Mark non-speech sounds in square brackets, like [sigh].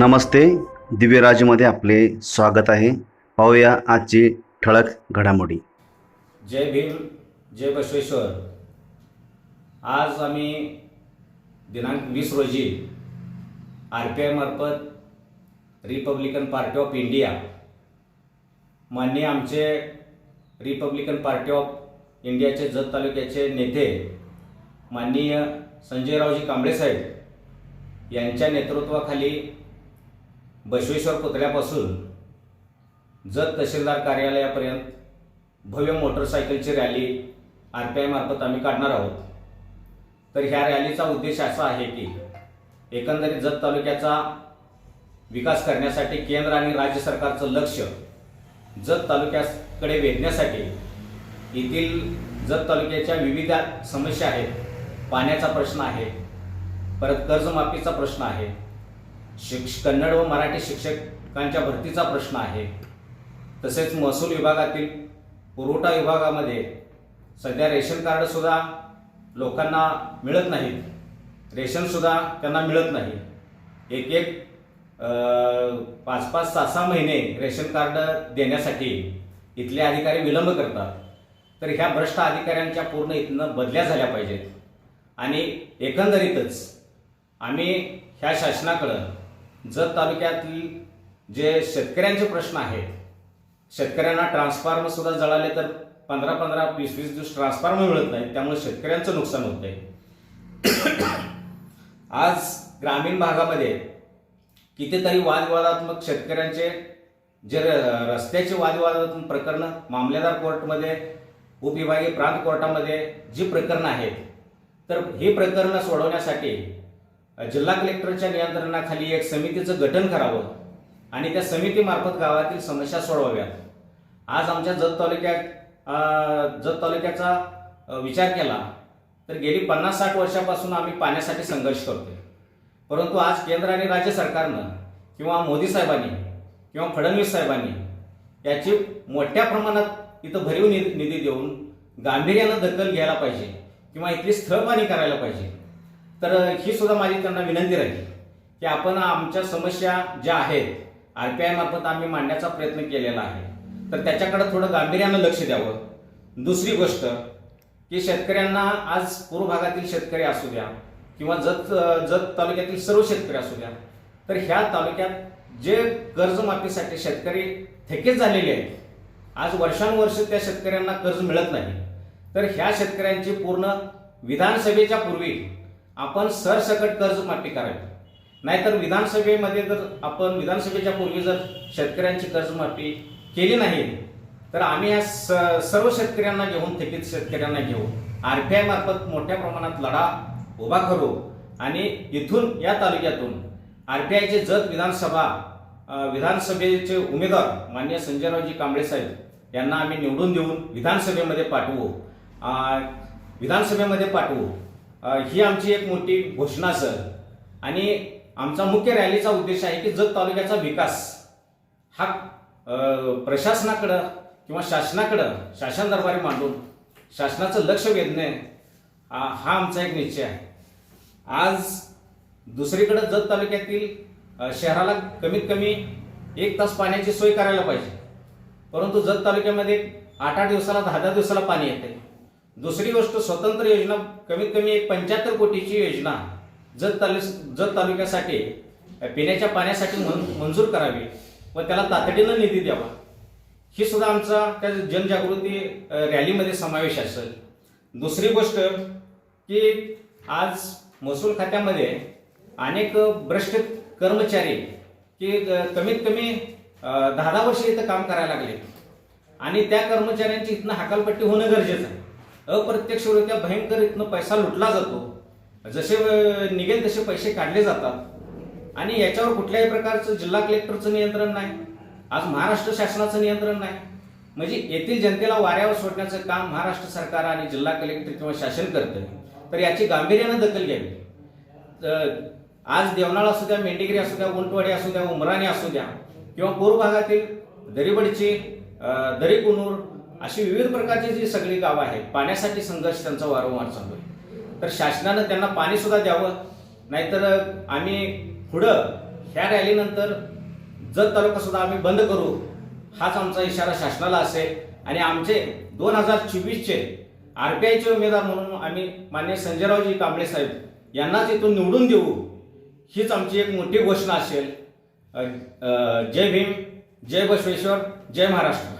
नमस्ते. दिव्यराजमध्ये आपले स्वागत आहे. पाहूया आजची ठळक घडामोडी. जय भीम जय बसवेश्वर. आज आम्ही दिनांक वीस रोजी आर पी आयमार्फत रिपब्लिकन पार्टी ऑफ इंडिया माननीय आमचे रिपब्लिकन पार्टी ऑफ इंडियाचे जत तालुक्याचे नेते माननीय संजयरावजी कांबळे साहेब यांच्या नेतृत्वाखाली बसवेश्वर पुतळ्यापासून जत तहसीलदार कार्यालयापर्यंत भव्य मोटरसायकलची रॅली आर पी आयमार्फत आम्ही काढणार आहोत. तर ह्या रॅलीचा उद्देश असा आहे की एकंदरीत जत तालुक्याचा विकास करण्यासाठी केंद्र आणि राज्य सरकारचं लक्ष जत तालुक्याकडे वेधण्यासाठी येथील जत तालुक्याच्या विविध समस्या आहेत. पाण्याचा प्रश्न आहे परत कर्जमाफीचा प्रश्न आहे शिक्ष कन्नड व मराठी शिक्षकांच्या भरतीचा प्रश्न आहे. तसेच महसूल विभागातील पुरवठा विभागामध्ये सध्या रेशन कार्डसुद्धा लोकांना मिळत नाहीत. रेशनसुद्धा त्यांना मिळत नाही. एक एक पाच पाच सहा सहा महिने रेशन कार्ड देण्यासाठी इथले अधिकारी विलंब करतात. तर ह्या भ्रष्ट अधिकाऱ्यांच्या पूर्ण इथनं बदल्या झाल्या पाहिजेत. आणि एकंदरीतच आम्ही ह्या शासनाकडं जत तालुक्यातील जे शेतकऱ्यांचे प्रश्न आहेत शेतकऱ्यांना ट्रान्सफॉर्मर सुद्धा जळाले तर पंधरा पंधरा वीस वीस दिवस ट्रान्सफॉर्मर मिळत नाही त्यामुळे शेतकऱ्यांचं नुकसान होत आहे [coughs] आज ग्रामीण भागामध्ये कितीतरी वादविवादात्मक शेतकऱ्यांचे जे र- रस्त्याचे वादविवादात्मक प्रकरणं मामलेदार कोर्टमध्ये उपविभागीय प्रांत कोर्टामध्ये जी प्रकरणं आहेत तर ही प्रकरणं सोडवण्यासाठी जिल्हा कलेक्टरच्या नियंत्रणाखाली एक समितीचं गठन करावं आणि त्या समितीमार्फत गावातील समस्या सोडवाव्यात. आज आमच्या जत तालुक्यात जत तालुक्याचा विचार केला तर गेली पन्नास साठ वर्षापासून आम्ही पाण्यासाठी संघर्ष करतोय. परंतु आज केंद्र आणि राज्य सरकारनं किंवा मोदी साहेबांनी किंवा फडणवीस साहेबांनी याची मोठ्या प्रमाणात इथं भरीव नि- निधी देऊन गांभीर्यानं दखल घ्यायला पाहिजे किंवा इथली स्थळपाणी करायला पाहिजे. तर ही सुद्धा माझी त्यांना विनंती राहील की आपण आमच्या समस्या ज्या आहेत आर पी आय मार्फत आम्ही मांडण्याचा प्रयत्न केलेला आहे. तर त्याच्याकडे थोडं गांभीर्यानं लक्ष द्यावं. दुसरी गोष्ट की शेतकऱ्यांना आज पूर्व भागातील शेतकरी असू द्या किंवा जत जत तालुक्यातील सर्व शेतकरी असू द्या तर ह्या तालुक्यात जे कर्जमाफीसाठी शेतकरी थेकेच झालेले आहेत आज वर्षानुवर्ष त्या शेतकऱ्यांना कर्ज मिळत नाही. तर ह्या शेतकऱ्यांची पूर्ण विधानसभेच्या पूर्वी आपण सरसकट कर्जमाफी करावी. नाहीतर विधानसभेमध्ये जर आपण विधानसभेच्या पूर्वी जर शेतकऱ्यांची कर्जमाफी केली नाही तर आम्ही या स- सर्व शेतकऱ्यांना घेऊन थकीत शेतकऱ्यांना घेऊ आर पी आय मार्फत मोठ्या प्रमाणात लढा उभा करू आणि इथून या तालुक्यातून आर पी आयचे जत विधानसभा विधानसभेचे उमेदवार माननीय संजयरावजी कांबळे साहेब यांना आम्ही निवडून देऊन विधानसभेमध्ये पाठवू. विधानसभेमध्ये पाठवू. ही आमची एक मोठी घोषणा सर. आणि आमचा मुख्य रॅलीचा उद्देश आहे की जत तालुक्याचा विकास हा प्रशासनाकडं किंवा शासनाकडं शासन दरबारी मांडून शासनाचं लक्ष वेधणे हा हा आमचा एक निश्चय आहे. आज दुसरीकडं जत तालुक्यातील शहराला कमीत कमी एक तास पाण्याची सोय करायला पाहिजे. परंतु जत तालुक्यामध्ये आठ आठ दिवसाला दहा दहा दिवसाला पाणी येते. दुसरी गोष्ट स्वतंत्र योजना कमीत कमी एक पंच्याहत्तर कोटीची योजना जत तालु जत तालुक्यासाठी पिण्याच्या पाण्यासाठी मन- मंजूर करावी व त्याला तातडीनं निधी द्यावा. ही सुद्धा आमचा त्या जनजागृती रॅलीमध्ये समावेश असेल. दुसरी गोष्ट की आज महसूल खात्यामध्ये अनेक भ्रष्ट कर्मचारी की कमीत कमी दहा दहा वर्ष इथं काम करायला लागले. आणि त्या कर्मचाऱ्यांची इथनं हकालपट्टी होणं गरजेचं आहे. अप्रत्यक्षरित्या भयंकर इथनं पैसा लुटला जातो. जसे निघेल तसे पैसे काढले जातात. आणि याच्यावर कुठल्याही प्रकारचं जिल्हा कलेक्टरचं नियंत्रण नाही. आज महाराष्ट्र शासनाचं नियंत्रण नाही. म्हणजे येथील जनतेला वाऱ्यावर सोडण्याचं काम महाराष्ट्र सरकार आणि जिल्हा कलेक्टर किंवा शासन करतं तर याची गांभीर्यानं दखल घ्यावी. आज देवनाळ असू द्या मेंढीगिरी असू द्या उंटवाडी असू द्या उमराणी असू द्या किंवा पूर्व भागातील दरीबडची दरी दरीकुनूर अशी विविध प्रकारची जी सगळी गावं आहेत पाण्यासाठी संघर्ष त्यांचा वारंवार चालू आहे. तर शासनानं त्यांना पाणी सुद्धा द्यावं नाहीतर आम्ही पुढं ह्या रॅलीनंतर जत तालुका सुद्धा आम्ही बंद करू हाच आमचा इशारा शासनाला असेल. आणि आमचे दोन हजार चोवीसचे आर पी आयचे उमेदवार म्हणून आम्ही मान्य संजयरावजी कांबळे साहेब यांनाच इथून निवडून देऊ हीच आमची एक मोठी घोषणा असेल. जय भीम जय बसवेश्वर जय महाराष्ट्र.